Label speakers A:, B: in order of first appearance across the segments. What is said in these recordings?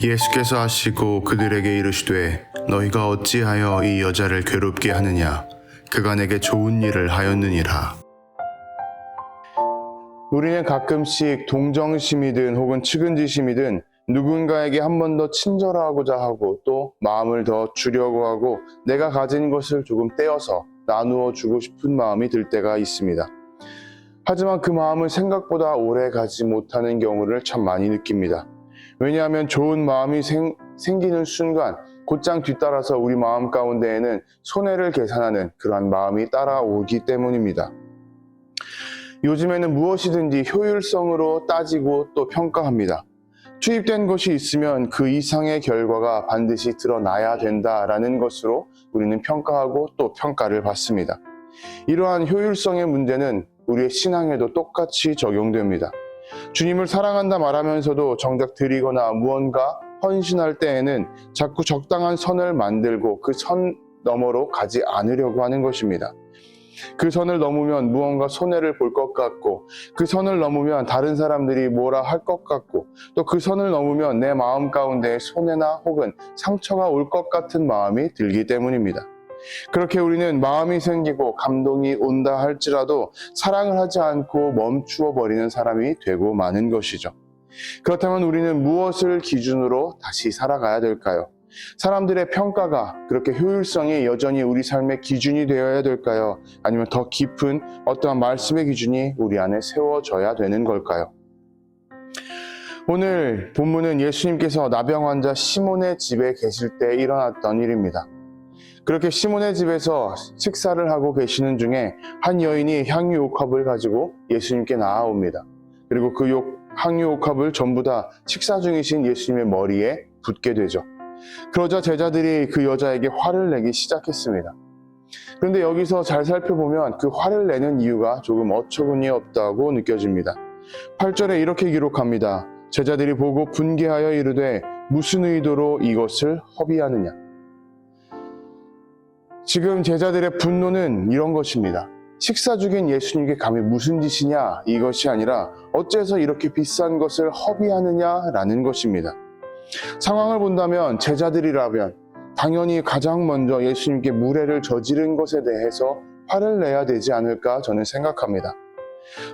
A: 예수께서 하시고 그들에게 이르시되 너희가 어찌하여 이 여자를 괴롭게 하느냐 그가 내게 좋은 일을 하였느니라 우리는 가끔씩 동정심이든 혹은 측은지심이든 누군가에게 한 번 더 친절하고자 하고 또 마음을 더 주려고 하고 내가 가진 것을 조금 떼어서 나누어 주고 싶은 마음이 들 때가 있습니다. 하지만 그 마음은 생각보다 오래 가지 못하는 경우를 참 많이 느낍니다. 왜냐하면 좋은 마음이 생, 생기는 순간 곧장 뒤따라서 우리 마음 가운데에는 손해를 계산하는 그러한 마음이 따라오기 때문입니다. 요즘에는 무엇이든지 효율성으로 따지고 또 평가합니다. 투입된 것이 있으면 그 이상의 결과가 반드시 드러나야 된다라는 것으로 우리는 평가하고 또 평가를 받습니다. 이러한 효율성의 문제는 우리의 신앙에도 똑같이 적용됩니다. 주님을 사랑한다 말하면서도 정작 드리거나 무언가 헌신할 때에는 자꾸 적당한 선을 만들고 그 선 너머로 가지 않으려고 하는 것입니다. 그 선을 넘으면 무언가 손해를 볼 것 같고 그 선을 넘으면 다른 사람들이 뭐라 할 것 같고 또 그 선을 넘으면 내 마음 가운데 손해나 혹은 상처가 올 것 같은 마음이 들기 때문입니다. 그렇게 우리는 마음이 생기고 감동이 온다 할지라도 사랑을 하지 않고 멈추어 버리는 사람이 되고 마는 것이죠. 그렇다면 우리는 무엇을 기준으로 다시 살아가야 될까요? 사람들의 평가가 그렇게 효율성이 여전히 우리 삶의 기준이 되어야 될까요? 아니면 더 깊은 어떠한 말씀의 기준이 우리 안에 세워져야 되는 걸까요? 오늘 본문은 예수님께서 나병 환자 시몬의 집에 계실 때 일어났던 일입니다. 그렇게 시몬의 집에서 식사를 하고 계시는 중에 한 여인이 향유 옥합을 가지고 예수님께 나아옵니다. 그리고 그 욕- 향유 옥합을 전부 다 식사 중이신 예수님의 머리에 붓게 되죠. 그러자 제자들이 그 여자에게 화를 내기 시작했습니다. 그런데 여기서 잘 살펴보면 그 화를 내는 이유가 조금 어처구니 없다고 느껴집니다. 8절에 이렇게 기록합니다. 제자들이 보고 분개하여 이르되 무슨 의도로 이것을 허비하느냐. 지금 제자들의 분노는 이런 것입니다. 식사 중인 예수님께 감히 무슨 짓이냐 이것이 아니라 어째서 이렇게 비싼 것을 허비하느냐라는 것입니다. 상황을 본다면 제자들이라면 당연히 가장 먼저 예수님께 무례를 저지른 것에 대해서 화를 내야 되지 않을까 저는 생각합니다.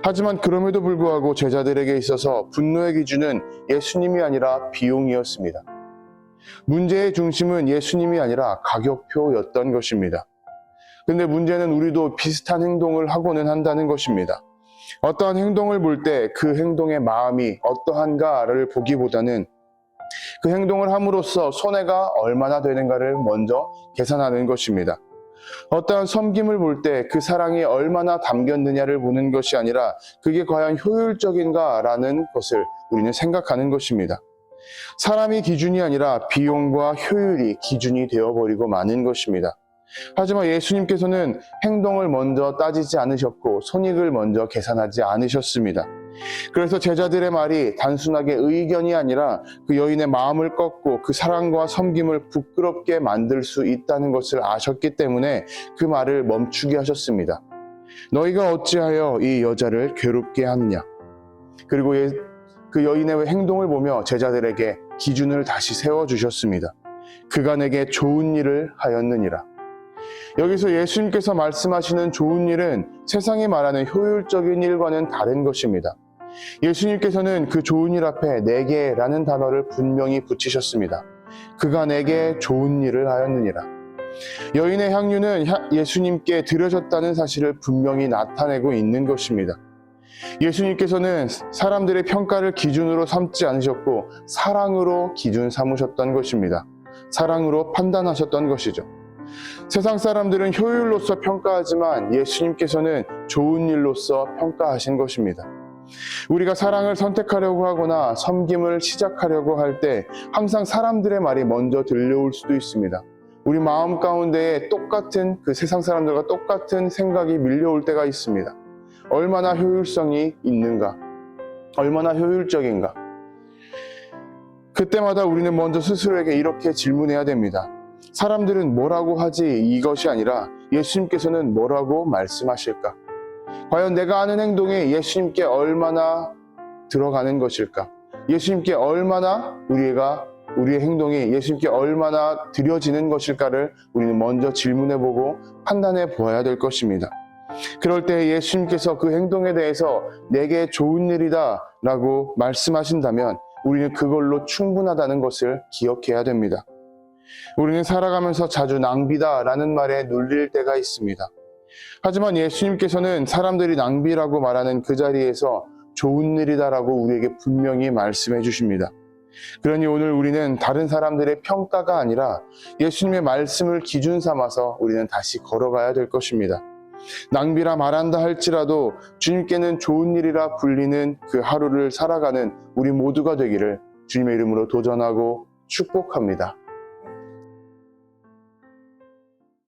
A: 하지만 그럼에도 불구하고 제자들에게 있어서 분노의 기준은 예수님이 아니라 비용이었습니다. 문제의 중심은 예수님이 아니라 가격표였던 것입니다. 근데 문제는 우리도 비슷한 행동을 하고는 한다는 것입니다. 어떠한 행동을 볼 때 그 행동의 마음이 어떠한가를 보기보다는 그 행동을 함으로써 손해가 얼마나 되는가를 먼저 계산하는 것입니다. 어떠한 섬김을 볼 때 그 사랑이 얼마나 담겼느냐를 보는 것이 아니라 그게 과연 효율적인가라는 것을 우리는 생각하는 것입니다. 사람이 기준이 아니라 비용과 효율이 기준이 되어버리고 마는 것입니다. 하지만 예수님께서는 행동을 먼저 따지지 않으셨고 손익을 먼저 계산하지 않으셨습니다. 그래서 제자들의 말이 단순하게 의견이 아니라 그 여인의 마음을 꺾고 그 사랑과 섬김을 부끄럽게 만들 수 있다는 것을 아셨기 때문에 그 말을 멈추게 하셨습니다. 너희가 어찌하여 이 여자를 괴롭게 하느냐. 그리고 예- 그 여인의 행동을 보며 제자들에게 기준을 다시 세워주셨습니다. 그가 내게 좋은 일을 하였느니라. 여기서 예수님께서 말씀하시는 좋은 일은 세상이 말하는 효율적인 일과는 다른 것입니다. 예수님께서는 그 좋은 일 앞에 내게라는 단어를 분명히 붙이셨습니다. 그가 내게 좋은 일을 하였느니라. 여인의 향유는 향- 예수님께 드려졌다는 사실을 분명히 나타내고 있는 것입니다. 예수님께서는 사람들의 평가를 기준으로 삼지 않으셨고 사랑으로 기준 삼으셨던 것입니다. 사랑으로 판단하셨던 것이죠. 세상 사람들은 효율로서 평가하지만 예수님께서는 좋은 일로서 평가하신 것입니다. 우리가 사랑을 선택하려고 하거나 섬김을 시작하려고 할 때 항상 사람들의 말이 먼저 들려올 수도 있습니다. 우리 마음 가운데에 똑같은 그 세상 사람들과 똑같은 생각이 밀려올 때가 있습니다. 얼마나 효율성이 있는가? 얼마나 효율적인가? 그때마다 우리는 먼저 스스로에게 이렇게 질문해야 됩니다. 사람들은 뭐라고 하지 이것이 아니라 예수님께서는 뭐라고 말씀하실까? 과연 내가 하는 행동이 예수님께 얼마나 들어가는 것일까? 예수님께 얼마나 우리가 우리의 행동이 예수님께 얼마나 드려지는 것일까를 우리는 먼저 질문해보고 판단해 보아야 될 것입니다. 그럴 때 예수님께서 그 행동에 대해서 내게 좋은 일이다 라고 말씀하신다면 우리는 그걸로 충분하다는 것을 기억해야 됩니다. 우리는 살아가면서 자주 낭비다 라는 말에 눌릴 때가 있습니다. 하지만 예수님께서는 사람들이 낭비라고 말하는 그 자리에서 좋은 일이다 라고 우리에게 분명히 말씀해 주십니다. 그러니 오늘 우리는 다른 사람들의 평가가 아니라 예수님의 말씀을 기준 삼아서 우리는 다시 걸어가야 될 것입니다. 낭비라 말한다 할지라도 주님께는 좋은 일이라 불리는 그 하루를 살아가는 우리 모두가 되기를 주님의 이름으로 도전하고 축복합니다.